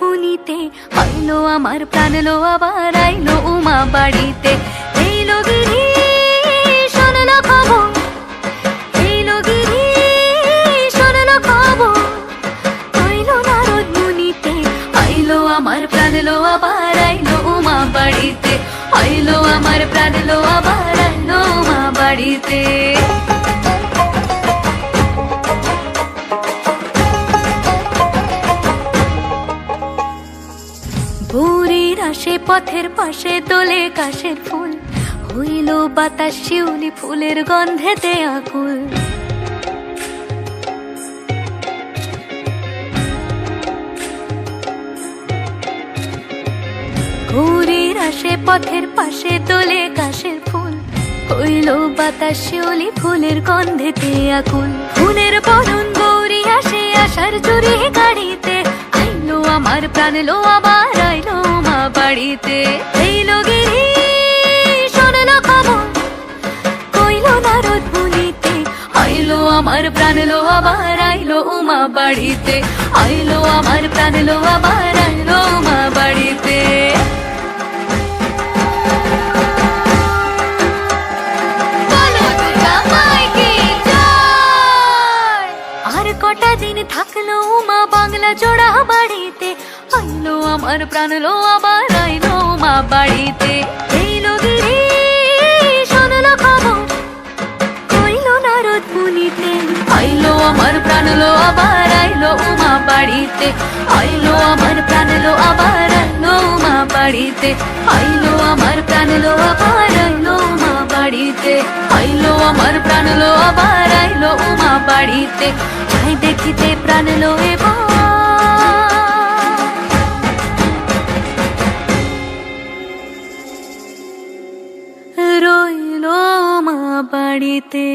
মুনিতে, হইল আমার প্রাণ আবার আইলো উমা বাড়িতে। খবর। খবর। মুনিতে, হইল আমার প্রাণ লো, আবার প্রাণ আবার উমা বাড়িতে ভোরের আসে পথের পাশে দোলে কাশের ফুল হইল বাতাস শিউলি ফুলের গন্ধেতে আকুল ভোরের আসে পথের পাশে দোলে কাশের ফুল। হইল বাতাস শিউলি ফুলের গন্ধেতে আকুল ফুলের বরণ গৌরী আসে আসার চুরি গাড়িতে। আইলো আমার প্রাণ লো আবার আইলো মা বাড়িতে। এইলো গিরি, শোনলো খবর, কইলো নারদ মুনিতে। আইলো আমার প্রাণ লো আবার আইলো উমা বাড়িতে। আইলো আমার প্রাণ লো আবার আইলো থাকল মা বাংলা জোড়া বাড়িতে। আইলো আমার প্রাণ লো আবার আইলো মা বাড়িতে। এইলো গিরি শোনলো খবর কইলো নারদ মুনিতে। আইলো আমার প্রাণ লো আবার আইলো উমা বাড়িতে। আইলো আমার প্রাণ লো আবার আইলো বাড়িতে। আইলো আমার প্রাণ লো আবার আইলো বাড়িতে। আইলো আমার প্রাণ লো আবার আইলো বাড়িতে। যাই দেখিতে প্রাণ লয়ে রইল মা বাড়িতে